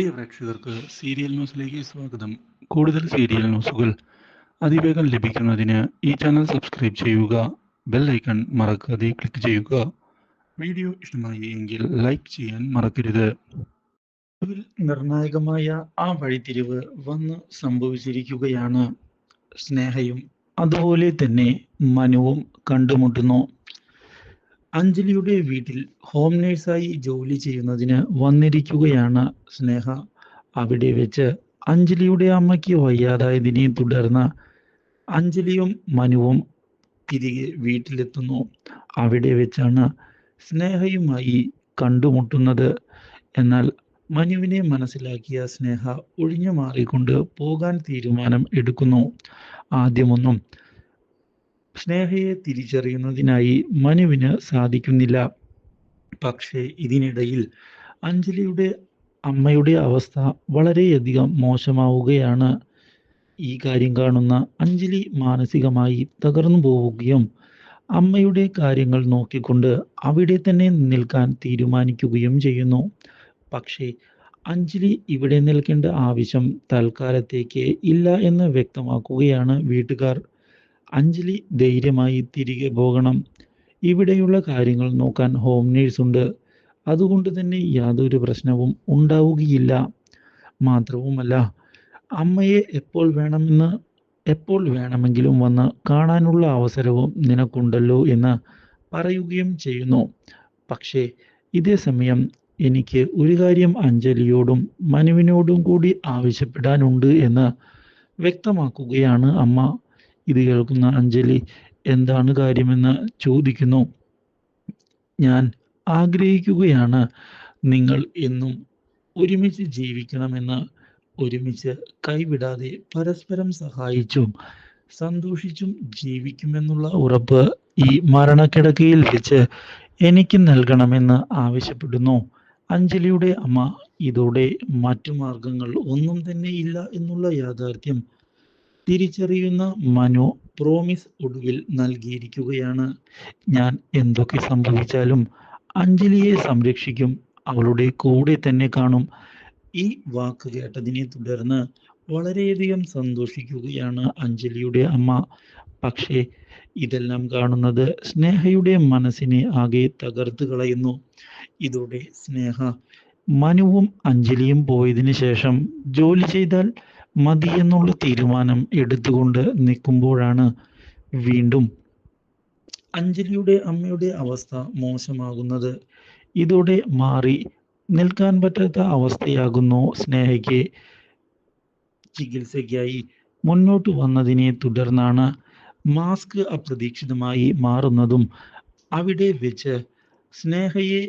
പ്രിയ പ്രേക്ഷകർക്ക് സീരിയൽ ന്യൂസിലേക്ക് സ്വാഗതം. കൂടുതൽ സീരിയൽ ന്യൂസുകൾ അതിവേഗം ലഭിക്കുന്നതിന് ഈ ചാനൽ സബ്സ്ക്രൈബ് ചെയ്യുക ബെൽ ഐക്കൺ മറക്കാതെ ക്ലിക്ക് ചെയ്യുക. വീഡിയോ ഇഷ്ടമായി എങ്കിൽ ലൈക്ക് ചെയ്യാൻ മറക്കരുത്. നിർണായകമായ ആ വഴിത്തിരിവ് വന്ന് സംഭവിച്ചിരിക്കുകയാണ് സ്നേഹയും അതുപോലെ തന്നെ മനുവും കണ്ടുമുട്ടുന്നു. അഞ്ജലിയുടെ വീട്ടിൽ ഹോം നേഴ്സായി ജോലി ചെയ്യുന്നതിന് വന്നിരിക്കുകയാണ് സ്നേഹ. അവിടെ വെച്ച് അഞ്ജലിയുടെ അമ്മയ്ക്ക് വയ്യാതായതിനെ തുടർന്ന് അഞ്ജലിയും മനുവും തിരികെ വീട്ടിലെത്തുന്നു. അവിടെ വെച്ചാണ് സ്നേഹയുമായി കണ്ടുമുട്ടുന്നത്. എന്നാൽ മനുവിനെ മനസ്സിലാക്കിയ സ്നേഹ ഒഴിഞ്ഞു മാറിക്കൊണ്ട് പോകാൻ തീരുമാനം എടുക്കുന്നു. ആദ്യമൊന്നും സ്നേഹയെ തിരിച്ചറിയുന്നതിനായി മനുവിന് സാധിക്കുന്നില്ല. പക്ഷേ ഇതിനിടയിൽ അഞ്ജലിയുടെ അമ്മയുടെ അവസ്ഥ വളരെയധികം മോശമാവുകയാണ്. ഈ കാര്യം കാണുന്ന അഞ്ജലി മാനസികമായി തകർന്നു പോവുകയും അമ്മയുടെ കാര്യങ്ങൾ നോക്കിക്കൊണ്ട് അവിടെ തന്നെ നിൽക്കാൻ തീരുമാനിക്കുകയും ചെയ്യുന്നു. പക്ഷേ അഞ്ജലി ഇവിടെ നിൽക്കേണ്ട ആവശ്യം തൽക്കാലത്തേക്ക് ഇല്ല എന്ന് വ്യക്തമാക്കുകയാണ് വീട്ടുകാർ. അഞ്ജലി ധൈര്യമായി തിരികെ പോകണം. ഇവിടെയുള്ള കാര്യങ്ങൾ നോക്കാൻ ഹോം നേഴ്സ് ഉണ്ട്. അതുകൊണ്ട് തന്നെ യാതൊരു പ്രശ്നവും ഉണ്ടാവുകയില്ല. മാത്രവുമല്ല അമ്മയെ എപ്പോൾ വേണമെന്ന് എപ്പോൾ വേണമെങ്കിലും വന്ന് കാണാനുള്ള അവസരവും നിനക്കുണ്ടല്ലോ എന്ന് പറയുകയും ചെയ്യുന്നു. പക്ഷേ ഇതേ സമയം എനിക്ക് ഒരു കാര്യം അഞ്ജലിയോടും മനുവിനോടും കൂടി ആവശ്യപ്പെടാനുണ്ട് എന്ന് വ്യക്തമാക്കുകയാണ് അമ്മ. ഇത് കേൾക്കുന്ന അഞ്ജലി എന്താണ് കാര്യമെന്ന് ചോദിക്കുന്നു. ഞാൻ ആഗ്രഹിക്കുകയാണ് നിങ്ങൾ എന്നും ഒരുമിച്ച് ജീവിക്കണമെന്ന് ഒരുമിച്ച് കൈവിടാതെ പരസ്പരം സഹായിച്ചും സന്തോഷിച്ചും ജീവിക്കുമെന്നുള്ള ഉറപ്പ് ഈ മരണക്കിടക്കയിൽ വെച്ച് എനിക്ക് നൽകണമെന്ന് ആവശ്യപ്പെടുന്നു. അഞ്ജലിയുടെ അമ്മ ഇതോടെ മറ്റു മാർഗങ്ങൾ ഒന്നും തന്നെ ഇല്ല എന്നുള്ള യാഥാർത്ഥ്യം തിരിച്ചറിയുന്ന മനോ പ്രോമിസ് ഒടുവിൽ നൽകിയിരിക്കുകയാണ്. ഞാൻ എന്തൊക്കെ സംഭവിച്ചാലും അഞ്ജലിയെ സംരക്ഷിക്കും അവളുടെ കൂടെ തന്നെ കാണും. ഈ വാക്ക് കേട്ടതിനെ തുടർന്ന് വളരെയധികം സന്തോഷിക്കുകയാണ് അഞ്ജലിയുടെ അമ്മ. പക്ഷേ ഇതെല്ലാം കാണുന്നത് സ്നേഹയുടെ മനസ്സിനെ ആകെ തകർത്ത് കളയുന്നു. ഇതോടെ സ്നേഹ മനുവും അഞ്ജലിയും പോയതിനു ശേഷം ജോലി ചെയ്താൽ മതി എന്നുള്ള തീരുമാനം എടുത്തുകൊണ്ട് നിൽക്കുമ്പോഴാണ് വീണ്ടും അഞ്ജലിയുടെ അമ്മയുടെ അവസ്ഥ മോശമാകുന്നത്. ഇതോടെ മാറി നിൽക്കാൻ പറ്റാത്ത അവസ്ഥയാകുന്നു സ്നേഹയ്ക്ക്. ചികിത്സയ്ക്കായി മുന്നോട്ട് വന്നതിനെ തുടർന്നാണ് മാസ്ക് അപ്രതീക്ഷിതമായി മാറുന്നതും അവിടെ വെച്ച് സ്നേഹയെ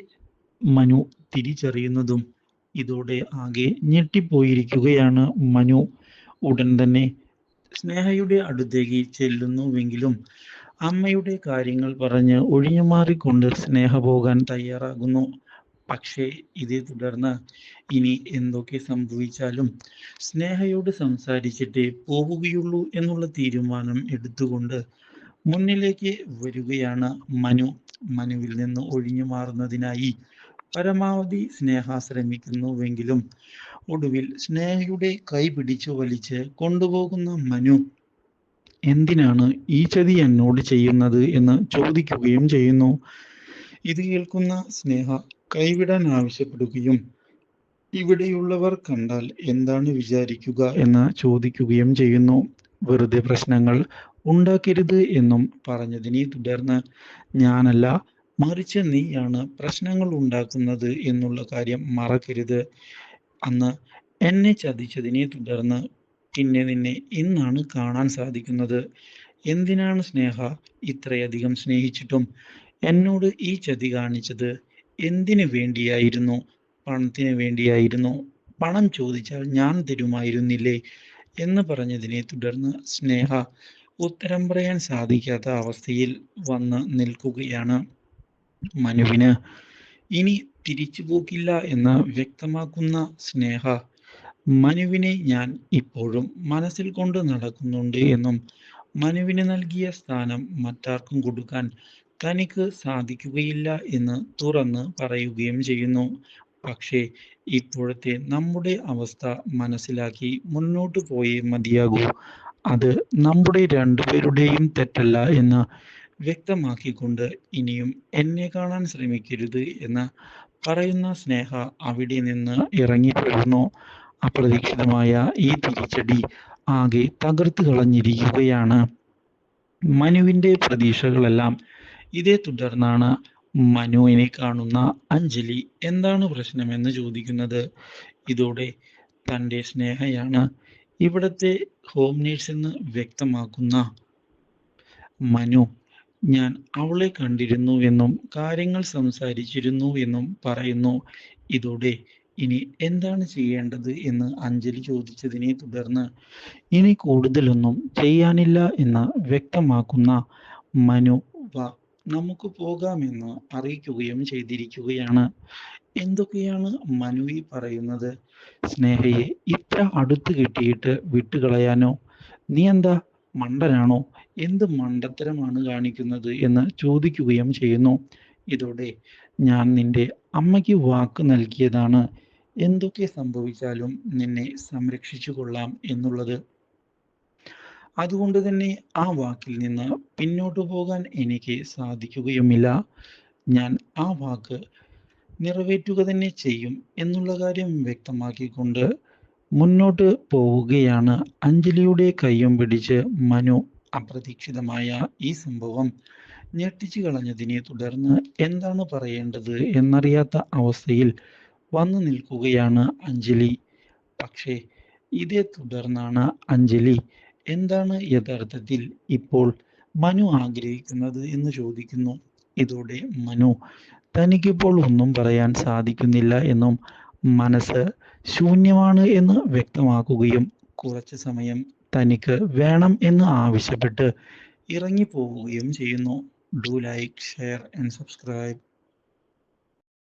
മനു തിരിച്ചറിയുന്നതും ഇതോടെ ആകെ ഞെട്ടിപ്പോയിരിക്കുകയാണ് മനു. ഉടൻ തന്നെ സ്നേഹയുടെ അടുത്തേക്ക് ചെല്ലുന്നുവെങ്കിലും അമ്മയുടെ കാര്യങ്ങൾ പറഞ്ഞ് ഒഴിഞ്ഞു മാറിക്കൊണ്ട് സ്നേഹ പോകാൻ തയ്യാറാകുന്നു. പക്ഷേ ഇതേ തുടർന്ന് ഇനി എന്തൊക്കെ സംഭവിച്ചാലും സ്നേഹയോട് സംസാരിച്ചിട്ടേ പോവുകയുള്ളൂ എന്നുള്ള തീരുമാനം എടുത്തുകൊണ്ട് മുന്നിലേക്ക് വരികയാണ് മനു. മനുവിൽ നിന്ന് ഒഴിഞ്ഞു മാറുന്നതിനായി പരമാവധി സ്നേഹ ശ്രമിക്കുന്നുവെങ്കിലും ഒടുവിൽ സ്നേഹയുടെ കൈ പിടിച്ചു വലിച്ച് കൊണ്ടുപോകുന്ന മനു എന്തിനാണ് ഈ ചതി എന്നോട് ചെയ്യുന്നത് എന്ന് ചോദിക്കുകയും ചെയ്യുന്നു. ഇത് കേൾക്കുന്ന സ്നേഹ കൈവിടാൻ ആവശ്യപ്പെടുകയും ഇവിടെയുള്ളവർ കണ്ടാൽ എന്താണ് വിചാരിക്കുക എന്ന് ചോദിക്കുകയും ചെയ്യുന്നു. വെറുതെ പ്രശ്നങ്ങൾ ഉണ്ടാക്കരുത് എന്നും പറഞ്ഞതിനെ തുടർന്ന് ഞാനല്ല മറിച്ച് നീയാണ് പ്രശ്നങ്ങൾ ഉണ്ടാക്കുന്നത് എന്നുള്ള കാര്യം മറക്കരുത്. അന്ന് എന്നെ ചതിച്ചതിനെ തുടർന്ന് പിന്നെ നിന്നെ ഇന്നാണ് കാണാൻ സാധിക്കുന്നത്. എന്തിനാണ് സ്നേഹ ഇത്രയധികം സ്നേഹിച്ചിട്ടും എന്നോട് ഈ ചതി കാണിച്ചത്? എന്തിനു വേണ്ടിയായിരുന്നു? പണത്തിന് വേണ്ടിയായിരുന്നു? പണം ചോദിച്ചാൽ ഞാൻ തരുമായിരുന്നില്ലേ? എന്ന് പറഞ്ഞതിനെ തുടർന്ന് സ്നേഹ ഉത്തരം പറയാൻ സാധിക്കാത്ത അവസ്ഥയിൽ വന്ന് നിൽക്കുകയാണ്. മനുവിന് ഇനി തിരിച്ചു പോക്കില്ല എന്ന് വ്യക്തമാക്കുന്ന സ്നേഹ മനുവിനെ ഞാൻ ഇപ്പോഴും മനസ്സിൽ കൊണ്ട് നടക്കുന്നുണ്ട് എന്നും മനുവിന് നൽകിയ സ്ഥാനം മറ്റാർക്കും കൊടുക്കാൻ തനിക്ക് സാധിക്കുകയില്ല എന്ന് തുറന്ന് പറയുകയും ചെയ്യുന്നു. പക്ഷേ ഇപ്പോഴത്തെ നമ്മുടെ അവസ്ഥ മനസ്സിലാക്കി മുന്നോട്ട് പോയേ മതിയാകൂ. അത് നമ്മുടെ രണ്ടുപേരുടെയും തെറ്റല്ല എന്ന് വ്യക്തമാക്കിക്കൊണ്ട് ഇനിയും എന്നെ കാണാൻ ശ്രമിക്കരുത് എന്ന് പറയുന്ന സ്നേഹ അവിടെ നിന്ന് ഇറങ്ങിപ്പോകുന്നു അപ്രതീക്ഷിതമായ ഈ തിരിച്ചടി ആകെ തകർത്ത് കളഞ്ഞിരിക്കുകയാണ്. മനുവിന്റെ പ്രതീക്ഷകളെല്ലാം ഇതേ തുടർന്നാണ് മനുവിനെ കാണുന്ന അഞ്ജലി എന്താണ് പ്രശ്നമെന്ന് ചോദിക്കുന്നത്. ഇതോടെ തന്റെ സ്നേഹയാണ് ഇവിടത്തെ ഹോം നേഴ്സ് എന്ന് വ്യക്തമാക്കുന്ന മനു ഞാൻ അവളെ കണ്ടിരുന്നു എന്നും കാര്യങ്ങൾ സംസാരിച്ചിരുന്നു എന്നും പറയുന്നു. ഇതോടെ ഇനി എന്താണ് ചെയ്യേണ്ടത് എന്ന് അഞ്ജലി ചോദിച്ചതിനെ തുടർന്ന് ഇനി കൂടുതലൊന്നും ചെയ്യാനില്ല എന്ന് വ്യക്തമാക്കുന്ന മനു വാ നമുക്ക് പോകാമെന്ന് അറിയിക്കുകയും ചെയ്തിരിക്കുകയാണ്. എന്തൊക്കെയാണ് മനു ഈ പറയുന്നത്? സ്നേഹയെ ഇത്ര അടുത്ത് കിട്ടിയിട്ട് വിട്ടുകളയാനോ? നീ എന്താ മണ്ടനാണോ? എന്ത് മണ്ടത്തരമാണ് കാണിക്കുന്നത് എന്ന് ചോദിക്കുകയും ചെയ്യുന്നു. ഇതോടെ ഞാൻ നിന്റെ അമ്മയ്ക്ക് വാക്ക് നൽകിയതാണ്. എന്തൊക്കെ സംഭവിച്ചാലും നിന്നെ സംരക്ഷിച്ചു കൊള്ളാം എന്നുള്ളത്. അതുകൊണ്ട് തന്നെ ആ വാക്കിൽ നിന്ന് പിന്നോട്ടു പോകാൻ എനിക്ക് സാധിക്കുകയുമില്ല. ഞാൻ ആ വാക്ക് നിറവേറ്റുക തന്നെ ചെയ്യും എന്നുള്ള കാര്യം വ്യക്തമാക്കിക്കൊണ്ട് മുന്നോട്ട് പോവുകയാണ്. അഞ്ജലിയുടെ കയ്യും പിടിച്ച് മനു അപ്രതീക്ഷിതമായ ഈ സംഭവം ഞെട്ടിച്ചു കളഞ്ഞതിനെ തുടർന്ന് എന്താണ് പറയേണ്ടത് എന്നറിയാത്ത അവസ്ഥയിൽ വന്നു നിൽക്കുകയാണ് അഞ്ജലി. പക്ഷേ ഇതേ തുടർന്നാണ് അഞ്ജലി എന്താണ് യഥാർത്ഥത്തിൽ ഇപ്പോൾ മനു ആഗ്രഹിക്കുന്നത് എന്ന് ചോദിക്കുന്നു. ഇതോടെ മനു തനിക്കിപ്പോൾ ഒന്നും പറയാൻ സാധിക്കുന്നില്ല എന്നും മനസ്സ് ശൂന്യമാണ് എന്ന് വ്യക്തമാക്കുകയും കുറച്ചു സമയം തനിക്ക് വേണം എന്ന് ആവശ്യപ്പെട്ട് ഇറങ്ങിപ്പോവുകയും ചെയ്യുന്നു. Do like share and subscribe